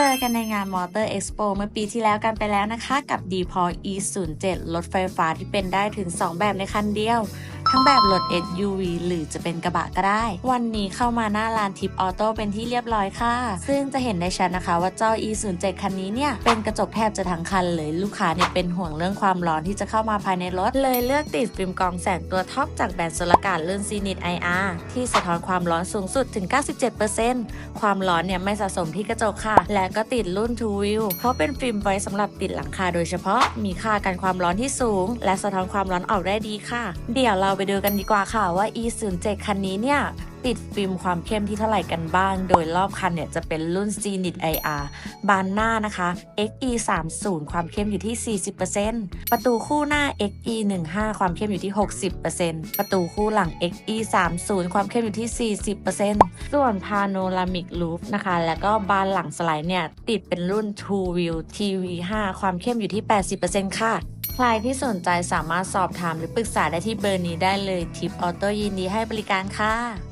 เจอกันในงาน Motor Expo เมื่อปีที่แล้วกันไปแล้วนะคะ กับ d p o E07 รถไฟฟ้าที่เป็นได้ถึง 2 แบบในคันเดียว ทั้งแบบรถ SUV หรือจะเป็นกระบะก็ได้ วันนี้เข้ามาหน้าร้านทิปออโต้เป็นที่เรียบร้อยค่ะ ซึ่งจะเห็นได้ชัดนะคะว่าเจ้า E07 คันนี้เนี่ย เป็นกระจกแทบจะทั้งคันเลยลูกค้าเนี่ยเป็นห่วงเรื่องความร้อนที่จะเข้ามาภายในรถ เลยเลือกติดฟิล์มกรองแสงตัวท็อปจากแบรนด์โซลากาศรุ่น Zenith IR ที่สะท้อนความร้อนสูงสุดถึง 97%ความร้อนเนี่ยไม่สะสมที่กระจกค่ะ และก็ติดรุ่น t w i l เพราะเป็นฟิล์มไว้สำหรับติดหลังคาโดยเฉพาะมีค่ากันความร้อนที่สูง และสะท้อนความร้อนออกได้ดีค่ะ เดี๋ยวเราไปดูกันดีกว่าค่ะว่า E07 คันนี้เนี่ยติดฟิล์มความเข้มที่เท่าไหร่กันบ้าง โดยรอบคันเนี่ยจะเป็นรุ่น Zenith IR บานหน้านะคะ XE 3 0ความเข้มอยู่ที่ 40%ประตูคู่หน้า XE 1 5ความเข้มอยู่ที่ 60%ประตูคู่หลัง XE 3 0ความเข้มอยู่ที่ 40%ส่วน Panoramic Roof นะคะ แล้วก็บานหลังสไลด์เนี่ยติดเป็นรุ่น Two View TV 5ความเข้มอยู่ที่ 80%ค่ะ ใครที่สนใจสามารถสอบถามหรือปรึกษาได้ที่เบอร์นี้ได้เลยทิปออโต้ยินดีให้บริการค่ะ